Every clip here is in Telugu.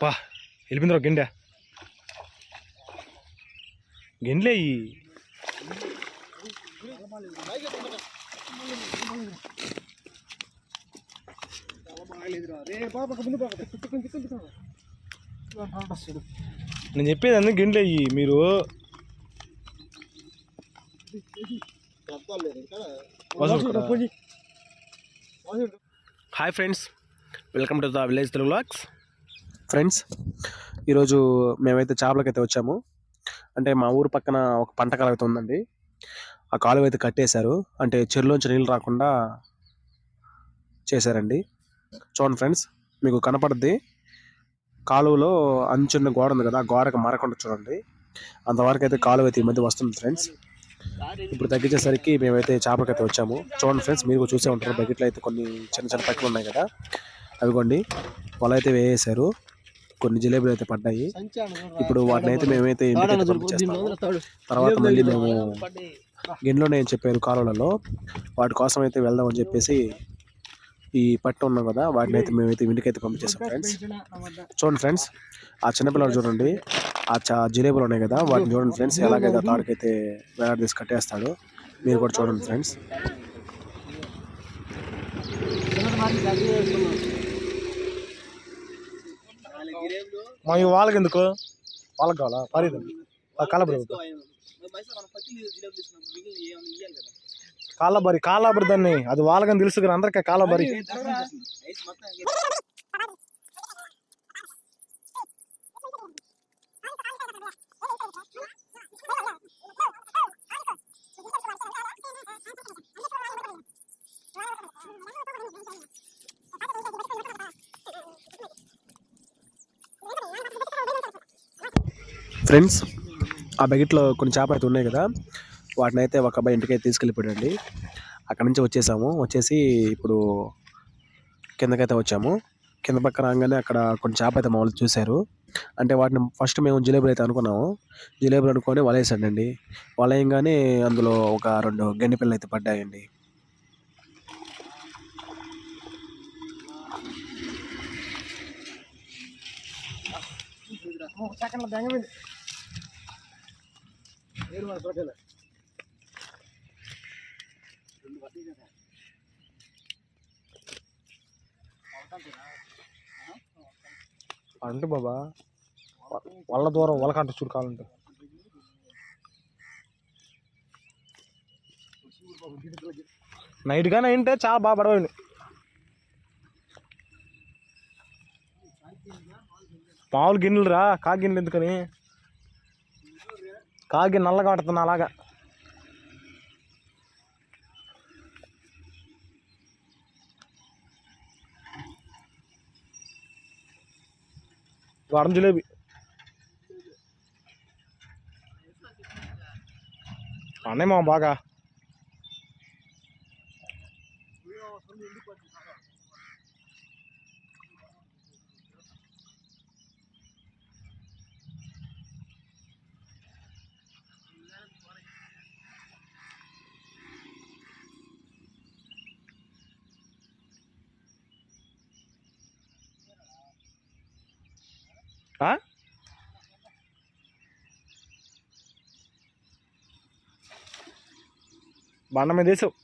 పా వెళ్ళిపోయిందిరా గిండె. గిండ్లే ఈ. నేను చెప్పేది అందుకు గిండ్లే మీరు. Hi friends welcome to the village Telugu vlogs. Friends ఈరోజు మేమైతే చేపలకైతే వచ్చాము. అంటే మా ఊరు పక్కన ఒక పంట కాలువ అయితే ఉందండి. ఆ కాలువ అయితే కట్టేశారు. అంటే చెరువులోంచి నీళ్ళు రాకుండా చేశారండి. చూడండి ఫ్రెండ్స్ మీకు కనపడుద్ది. కాలువలో అంచున్న గోడ ఉంది కదా ఆ గోడకు మరకుండా చూడండి. అంతవరకు అయితే కాలువ అయితే ఈ మధ్య వస్తుంది ఫ్రెండ్స్. ఇప్పుడు తగ్గించేసరికి మేమైతే చేపలకైతే వచ్చాము. చూడండి ఫ్రెండ్స్ మీరు చూసే ఉంటారు. బకెట్లో అయితే కొన్ని చిన్న చిన్న పక్కలు ఉన్నాయి కదా. అవిగోండి వల అయితే వేసేశారు. కొన్ని జిలేబీలు అయితే పడ్డాయి. ఇప్పుడు వాటిని అయితే మేమైతే ఇంటికి. తర్వాత మళ్ళీ మేము గిన్నెలోనే ఏం చెప్పారు కాలువలలో వాటి కోసం అయితే వెళ్దాం అని చెప్పేసి ఈ పట్టు ఉన్నాం కదా వాటిని అయితే మేమైతే ఇంటికి అయితే పంపించేస్తాం ఫ్రెండ్స్ చూడండి ఫ్రెండ్స్ ఆ చిన్నపిల్లలు చూడండి ఆ చా జిలేబులు ఉన్నాయి కదా వాటిని చూడండి ఫ్రెండ్స్ ఎలాగైతే తాడుకైతే వేలాడ తీసి కట్టేస్తాడు మీరు కూడా చూడండి ఫ్రెండ్స్ మా వాళ్ళకి ఎందుకు? వాళ్ళకి కావాలా? పర్లేదు కాలబరి కాలబరి కాలబరి దాన్ని అది వాళ్ళకని తెలుసు కదా అందరికీ కాలబరి ఫ్రెండ్స్ ఆ బకెట్లో కొన్ని చేపలు అయితే ఉన్నాయి కదా వాటిని అయితే ఒక అబ్బాయి ఇంటికి తీసుకెళ్ళిపోయాడండి. అక్కడ నుంచి వచ్చేసాము. వచ్చేసి ఇప్పుడు కిందకైతే వచ్చాము. కింద పక్క రాగానే అక్కడ కొన్ని చేప అయితే మామూలు చూశారు. అంటే వాటిని ఫస్ట్ మేము జిలేబులు అయితే అనుకున్నాము. జిలేబులు అనుకొని వలేసాడండి. వలయంగానే అందులో ఒక రెండు గండి పిల్లలు అయితే పడ్డాయండి. అంటు బాబా వాళ్ళ దూరం వాళ్ళకంట చూడు కావాలంటే. నైట్ కానీ అయింటే చాలా బాగా పడవండి మామూలు గిన్నెలు రా కాకి గిన్నెలు ఎందుకని? కాకి నల్లగా పడుతున్నా అలాగా వారం జిలేబీ అన్నయ్య మా బాగా ఆ? బండ మీద వేసావు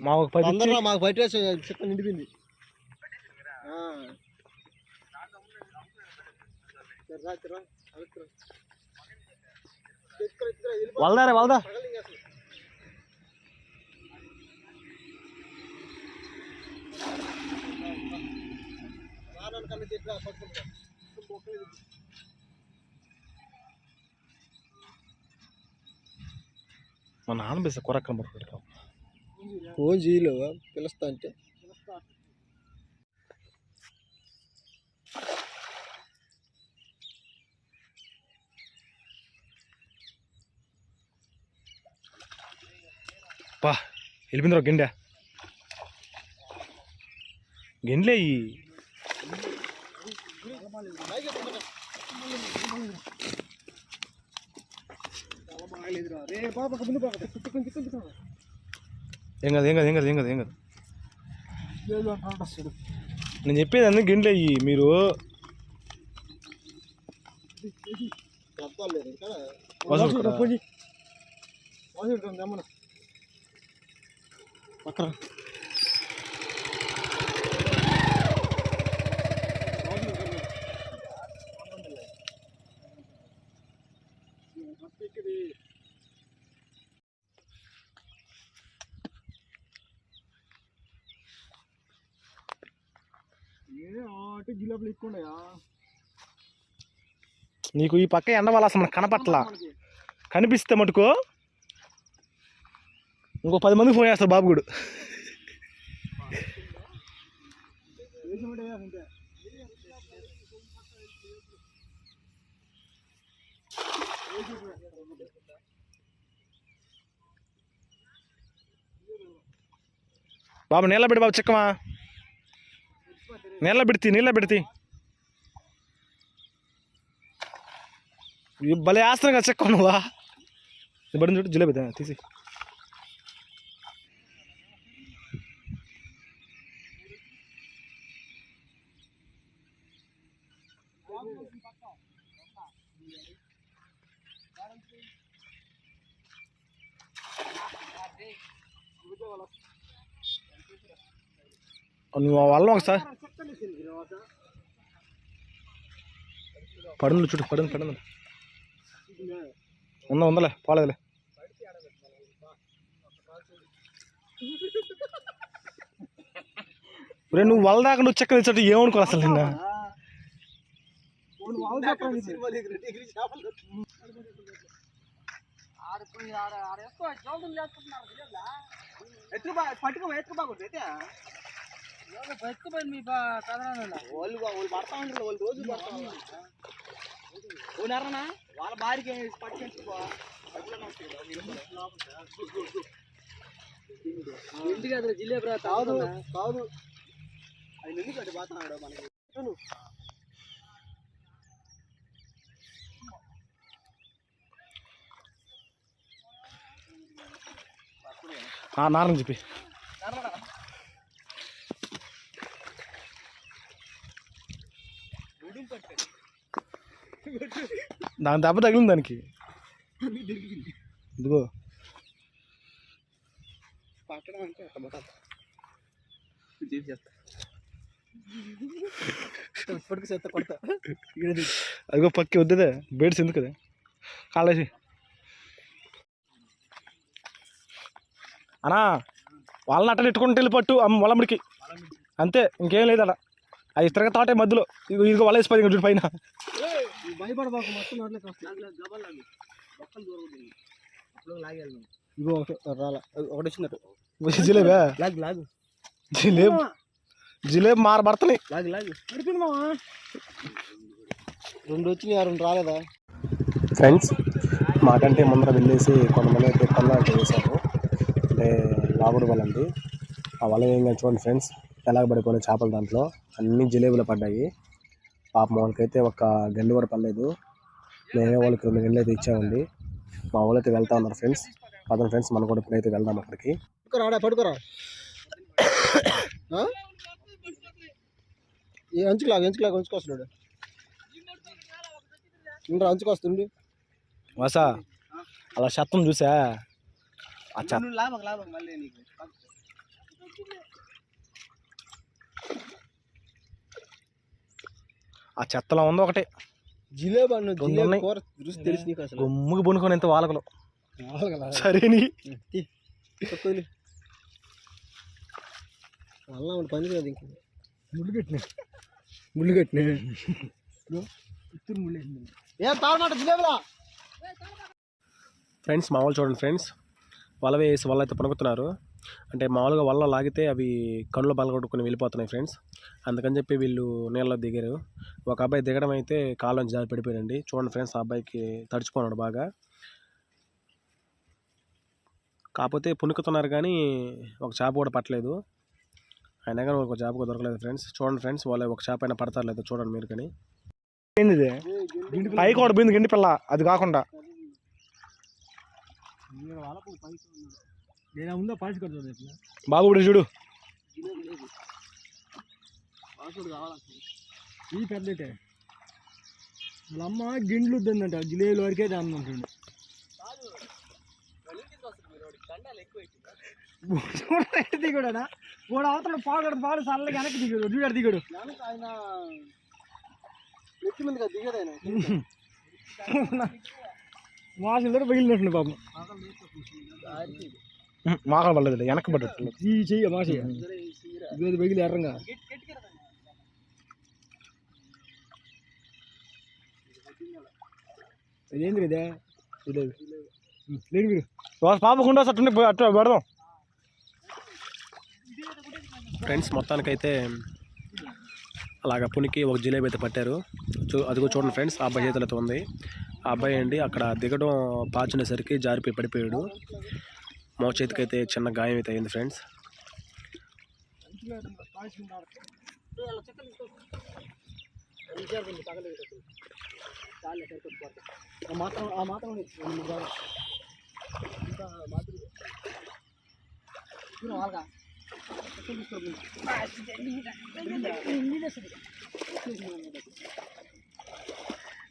మా ఒక పది మాకు బయట వేసి చిక్క నిండిపోయింది. వల్దారా వల్దా చెట్టు రా, పట్టుకుంటా. బొక్కలు ఇది. మా నాన్న బేస కొరక్క పట్టుకుంటాం ఫోన్ చేయలో పిలుస్తా అంటే? పా వెళ్ళిపోయిందిరా గిండె. గిండ్లే ఈ రే బాబా ముందు బాబా కొంచెం కొంచెం ఏం కాదు ఏం కాదు ఏం కాదు ఏం కాదు ఏం నేను చెప్పేది అందుకు గిండ్లు అయ్యి మీరు. పక్కన ఏ ఎక్కువ నీకు ఈ పక్క ఎండ వాళ్ళ అసలు మనకు కనపట్లా. కనిపిస్తే మటుకు ఇంకో పది మంది ఫోన్ చేస్తారు బాబు గుడు బాబు నీళ్ళ పెడి బాబు చిక్కమా? నీళ్ళ పెడితే నీళ్ళ పెడితే. భలే వేస్తున్నావు కదా చెక్క నువ్వా. బడిన చూడు జిలేబీ తీసి. నువ్వు వాళ్ళ ఒకసారి పడుంది చూడు పడుంది పడుంది. ఉందా ఉందలే పోలేదులే. రే నువ్వు వల్ల దాకా నువ్వు చెక్క తెచ్చట్టు ఏమనుకో అసలు నిన్న? పట్టుకో ఎత్తు బాగుంది అయితే మీ కథనాలు? వాళ్ళు వాళ్ళు పడతా ఉంటారు వాళ్ళు రోజు పడతా వాళ్ళ భార్యకి పట్టుకెళ్ళిపో ఇంటికి అతను జిల్లేపు రా కాదు కాదు. ఆయన ఎందుకు అటు పోతున్నాడు మనకి నాన్న చెప్పి. దాని దెబ్బ తగిలింది దానికి. ఇదిగో. పట్టడం అంటే ఇప్పటికి చెత్త కొడతా అదిగో పక్కి వద్దుదే బేడ్స్ ఎందుకు కదా కాలేసి అనా వాళ్ళని అట్టలు ఇట్టుకుంటే వెళ్ళి పట్టు వాళ్ళమ్మడికి అంతే ఇంకేం లేదు అలా అవి తిరగ తాటే మధ్యలో. ఇదిగో వలేసిపోయింది ఇంక చూడు పైన. ఇదిగో రాలా. ఒకటి వచ్చిందట జిలేబే? జిలేబ్ జిలేబ్ మార మావా. రెండు వచ్చినాయి రెండు రాలేదా? ఫ్రెండ్స్ మాకంటే ముందర వెళ్ళేసి కొంతమంది అయితే పనులు అయితే వేశారు అంటే లాగుడు వల అండి ఆ వల ఏం చూడండి ఫ్రెండ్స్. ఎలాగ పడిపోయిన చేపలు దాంట్లో అన్ని జిలేబులు పడ్డాయి. పాపం వాళ్ళకైతే ఒక గండి కూడా పడలేదు. మేమే వాళ్ళకి రెండు గంటలు అయితే ఇచ్చామండి. మా వాళ్ళు అయితే వెళ్తా ఉన్నారు ఫ్రెండ్స్. పదం ఫ్రెండ్స్ మనం కూడా ఇప్పుడైతే వెళ్దాం అక్కడికి. పడుకోరా? ఏ అంచుకులాగా అంచుకులాగా అంచుకొస్తున్నాడు ఇంకా అంచుకొస్తుంది వసా అలా శతం చూసా? ఆ చెత్త లాభం లాభం మళ్ళీ నీకు ఆ చెత్తలో ఉంది ఒకటి. జిలేబీ అన్న రెండు జిలేబీ ఉన్నాయి. కూర రుచి తెలిసి నీకు అసలు. గుమ్ముకి బునుకొని ఎంత వాలకలు. సరే నీ తీ. తక్కువలే. మళ్ళా ఒకటి పని కదా ఇంక ముళ్ళు కట్టిన ముళ్ళు కట్టిన ముళ్ళు ఏ తాగమాట జిలేబీలా? ఫ్రెండ్స్ మామూలు చూడండి ఫ్రెండ్స్. వల వేసి వల అయితే పనుకుతున్నారు అంటే మామూలుగా వల్ల లాగితే అవి కళ్ళు బలగొట్టుకుని వెళ్ళిపోతున్నాయి ఫ్రెండ్స్. అందుకని చెప్పి వీళ్ళు నీళ్ళలో దిగారు. ఒక అబ్బాయి దిగడం అయితే కాలం జారి పడిపోయాడండి చూడండి ఫ్రెండ్స్ ఆ అబ్బాయికి తడిచిపోన్నాడు బాగా. కాకపోతే పునుకుతున్నారు కానీ ఒక చేప కూడా పట్టలేదు. అయినా కానీ ఒక చేప దొరకలేదు ఫ్రెండ్స్. చూడండి ఫ్రెండ్స్ వాళ్ళు ఒక చేప అయినా పడతారు లేదా చూడండి మీరు కానీ. ఏంది ఇది పైకి ఒకటి పోయింది గిండి పిల్ల. అది కాకుండా. నేను ఉందా పాసి కడుతుంది బాబు ఇప్పుడు చూడు. కావాలంటే ఈ పెద్దటే వాళ్ళ అమ్మ గిండ్లు వద్దందంట. జిలేబుల వరకే దాన్ని అంటుండు కాదు వెనక్కి వస్తుంది మీరు వాడికి కండాలు ఎక్కువ అవుతుందా దిగుడా వాడు అవతల పాలు పాలు సల్లగా వెనక్కి దిగాడు. దిగాడు దిగాడు. వెనక ఆయన నెత్తి మీదగా దిగదు ఆయన. మాసం కూడా పగిలినట్టు పాపం. మాకలు పడలేదు వెనక్కి పడ్డట్టు. ఈ చెయ్య మాసయ్య ఇది పగిలి ఎర్రంగా. ఇదేంది ఇదే? జిలేబి లేడు మీరు పాపకుండా అట్టు అట్టు పెడదాం. ఫ్రెండ్స్ మొత్తానికైతే అలాగ పునికి ఒక జిలేబీ అయితే పట్టారు. చూ అదిగో చూడండి ఫ్రెండ్స్ ఆ అబ్బాయి చేతులతో ఉంది. ఆ అబ్బాయి అండి అక్కడ దిగడం పాచునేసరికి జారిపోయి పడిపోయాడు. మో చేతికి అయితే చిన్న గాయం అయితే అయింది ఫ్రెండ్స్ ఆ మాత్రం ఆ మాత్రం రెండు మూడు కాదు. ఇంకా మాత్రం చూడు వాళ్ళగా చెక్కలు తీసుకోండి.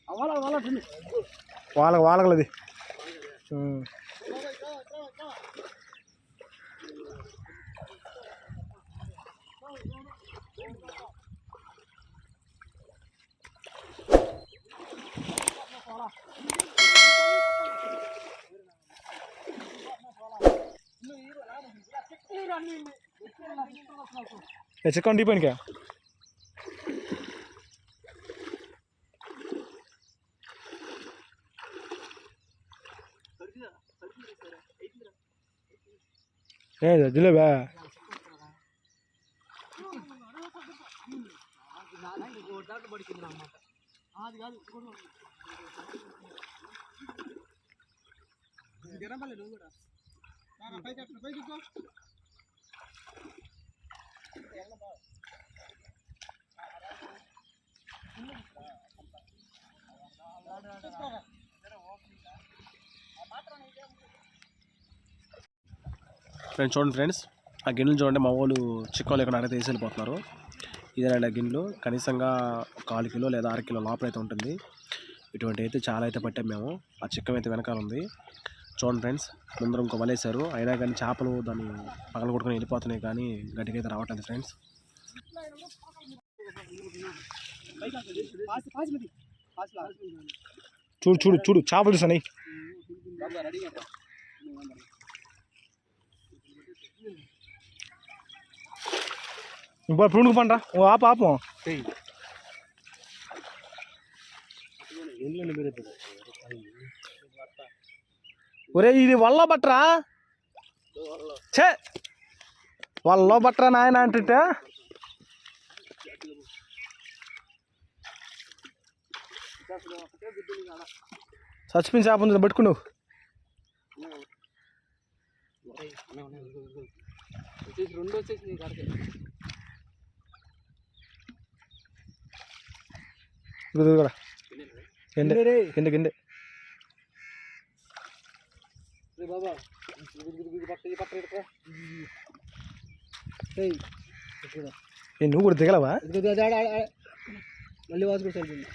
అవ్వాలా అవ్వాలా చూడు. వాళ్ళకి వాళ్ళకలది చిక్కన్ డీపోయినకా ఏ జిలేబా అది కాదు ఇంకోటి ఉంది. ఇది తినమల్లే నువ్వు కూడా రారా, పైకి ఎక్కు, పైకి ఎక్కు. ఫ్రెండ్స్ చూడండి ఫ్రెండ్స్ ఆ గిన్నెలు చూడండి మా వాళ్ళు చిక్కలు ఇక్కడ అడిగితే వేసి వెళ్ళిపోతున్నారు ఇదేనండి ఆ గిన్నెలు. కనీసంగా కాలు కిలో లేదా అర కిలో లోపల అయితే ఉంటుంది. ఇటువంటి అయితే చాలా అయితే పట్టాం మేము. ఆ చిక్కం అయితే వెనకాల ఉంది. చూడండి ఫ్రెండ్స్ ముందర ఇంకో వలేశారు. అయినా కానీ చేపలు దాన్ని పగల కొట్టుకొని వెళ్ళిపోతున్నాయి కానీ గట్టిగా అయితే రావట్లేదు ఫ్రెండ్స్. చూడు చూడు చూడు చేపలు చూసాయి బాబా, ఇప్పుడు పుండుకు పండ్రా. ఓ ఆపు ఆపు. ఒరే ఇది వల్ల బట్రా చే వల్ల బట్రా నాయన అంటుంటే చచ్చిపోయిన చేప ఉంది పట్టుకున్నావు రెండు వచ్చేసి కూడా కింద కింద కింద రే బాబా ఇది ఇది ఇది పట్ట ఇది పట్ట ఇటుకో. ఏయ్, ఇక్కడ. ఏ నువ్వు కూడా దిగలవా ఇదిగో ఇది ఆడ, ఆడ, ఆడ. మళ్ళీ వాసు కూడా చల్లింది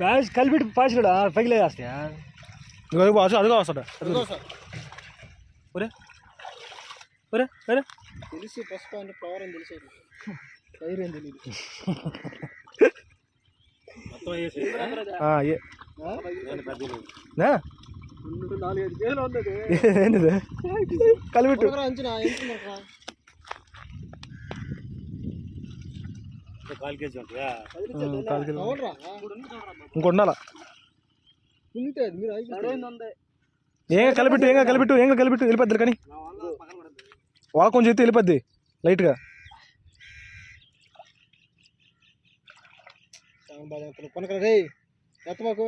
ప్యాస్ కలిపెట్టి పాసిడా పగిలే వేస్తాయా ఇదిగో అదిగో అదిగో అదిగో వస్తాడు ఒరే ఒరే ఒరే తెలుసు పసుపు అంటే ఫ్లవర్ అని తెలిసేది పైరు అని తెలియదు ఆ, ఏ నా? నాలుగైదు కేజీలు ఉంది ఏంటిది కలిపెట్టు ఉంది. ఏం కలిపెట్టు ఏం కలిపెట్టు ఏం కలిపెట్టు వెళ్ళిపోద్ది కానీ వాళ్ళ కొంచెం ఎత్తి వెళ్ళిపోద్ది. లైట్గా. కొనకరా రే ఎత్త మాకు.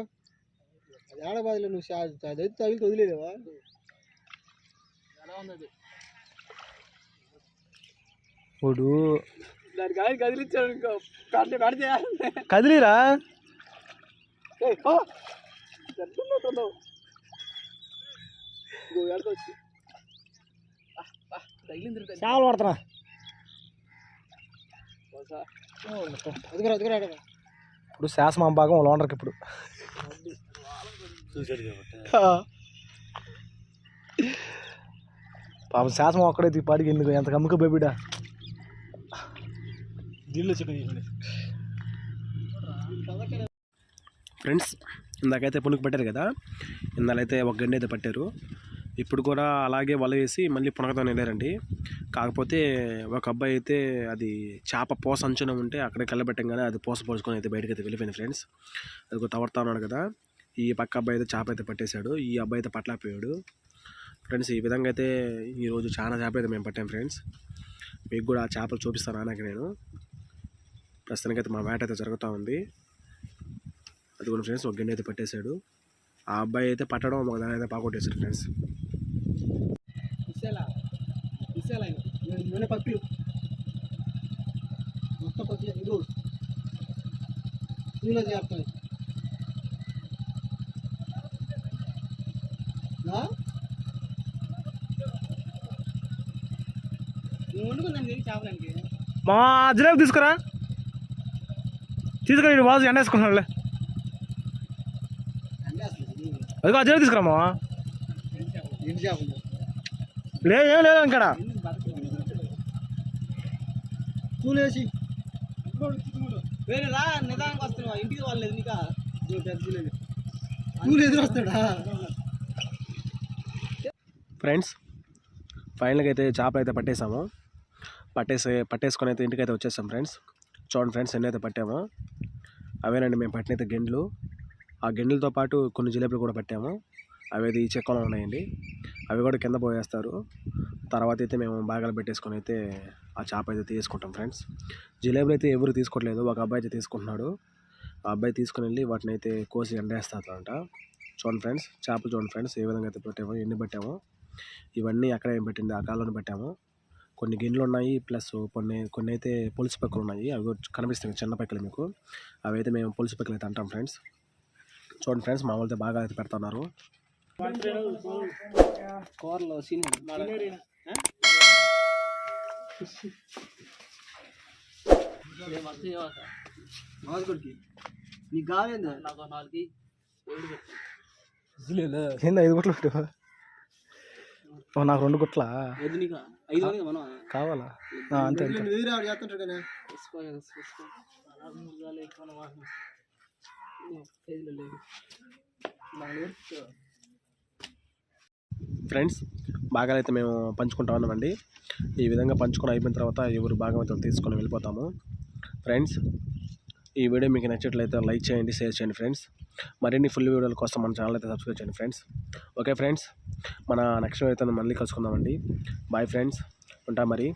అది ఆడబాదిలో నువ్వు షా- అది అయితే తగిలితే వదిలేదేవా ఎలా ఓడు దానికి ఆయన కదిలించాడు ఇంకా. కదిలిరా? చేపలు పడుతున్నా. అదిగురా అదిగురా ఇప్పుడు శాసమ భాగం లోనర్కి ఇప్పుడు. పాపం శాసనం ఒక్కడే పాడికి ఎందుకు? ఎంత కమ్ముక బేబిడా? దీనిలో ఫ్రెండ్స్ ఇందాకైతే పునుకు పట్టారు కదా? ఇందాలైతే ఒక గండి అయితే పట్టారు. ఇప్పుడు కూడా అలాగే వల వేసి మళ్ళీ పునగతోనే వెళ్ళారండి కాకపోతే ఒక అబ్బాయి అయితే అది చేప పోస అంచున ఉంటే అక్కడికి వెళ్ళబెట్టంగానే అది పోస పోసుకొని అయితే బయటకు అయితే వెళ్ళిపోయింది ఫ్రెండ్స్. అది తవర్తా ఉన్నాడు కదా. ఈ పక్క అబ్బాయి అయితే చేప అయితే పట్టేశాడు. ఈ అబ్బాయి అయితే పట్టలేకపోయాడు. ఫ్రెండ్స్ ఈ విధంగా అయితే ఈరోజు చాలా చేప అయితే మేము పట్టాం ఫ్రెండ్స్. మీకు కూడా ఆ చేపలు చూపిస్తాను నాన్నకి నేను. ప్రస్తుతానికైతే మా వేట అయితే జరుగుతూ ఉంది. అది కూడా ఫ్రెండ్స్ ఒక గిన్నె అయితే పట్టేశాడు. ఆ అబ్బాయి అయితే పట్టడం ఒక దాని అయితే పాకొట్టేశాడు ఫ్రెండ్స్. ఇసేలా ఇసేలా నూనె పక్కలు. మొత్తం పక్కలు. ఇదిగో. నూనె చేపడానికి. మా జిలేబీ తీసుకురా. తీసుకురా ఇటు బాజు ఎండ వేసుకుంటున్నాడులే అదిగో ఆ జిలేబీ తీసుకురా మా ఎండు చేపలు లే ఏం లేదు ఇక్కడ చూలేసి వేరే రా నిదానికి వస్తున్నావా? ఇంటికి వాళ్ళలేదు నీకా? చూలు ఎదురు వస్తాడా ఫ్రెండ్స్ ఫైనల్గా అయితే చేపలు అయితే పట్టేసాము. పట్టేసి పట్టేసుకొని అయితే ఇంటికి అయితే వచ్చేసాం ఫ్రెండ్స్. చూడండి ఫ్రెండ్స్ ఎన్ని అయితే పట్టామో. అవేనండి మేము పట్టినైతే గిండ్లు. ఆ గిండ్లతో పాటు కొన్ని జిలేబీలు కూడా పట్టాము. అవి అయితే ఈ చెక్కలో ఉన్నాయండి. అవి కూడా కింద పోయేస్తారు. తర్వాత అయితే మేము బాగాలు పెట్టేసుకొని అయితే ఆ చేప అయితే తీసుకుంటాం ఫ్రెండ్స్. జిలేబీలు అయితే ఎవరు తీసుకోవట్లేదు. ఒక అబ్బాయి అయితే తీసుకుంటున్నాడు. ఆ అబ్బాయి తీసుకుని వెళ్ళి వాటిని అయితే కోసి ఎండేస్తారంట. చూడండి ఫ్రెండ్స్ చేపలు చూడండి ఫ్రెండ్స్ ఏ విధంగా అయితే పెట్టామో ఎన్ని పెట్టామో. ఇవన్నీ అక్కడ ఏం పెట్టింది? ఆ కాలంలో పెట్టాము. కొన్ని గిన్నెలు ఉన్నాయి ప్లస్ కొన్ని కొన్ని అయితే పులుసు పక్కలు ఉన్నాయి. అవి కనిపిస్తున్నాయి కనిపిస్తాయి చిన్న పెక్కలు మీకు. అవి అయితే మేము పులుసు పెక్కలు అయితే అంటాం ఫ్రెండ్స్. చూడండి ఫ్రెండ్స్ మా వాళ్ళతో బాగా అయితే పెడుతున్నారు. కూరలో సీన్ నీకు కాలేదా నాకు నాలుగు ఏంది ఐదు గుట్లు నాకు రెండు గుట్ల వద్దు ఐదు మనం కావాలా అంతే అంతే ఫ్రెండ్స్ బాగా అయితే మేము పంచుకుంటా ఉన్నామండి. ఈ విధంగా పంచుకొని అయిపోయిన తర్వాత ఎవరు భాగం అయితే తీసుకొని వెళ్ళిపోతాము. ఫ్రెండ్స్ ఈ వీడియో మీకు నచ్చినట్లయితే లైక్ చేయండి షేర్ చేయండి ఫ్రెండ్స్. మరిన్ని ఫుల్ వీడియోల కోసం మన ఛానల్ అయితే సబ్స్క్రైబ్ చేయండి ఫ్రెండ్స్. ఓకే ఫ్రెండ్స్ మన నెక్స్ట్ అయితే మళ్ళీ కలుసుకుందామండి. బాయ్ ఫ్రెండ్స్ ఉంటా మరి.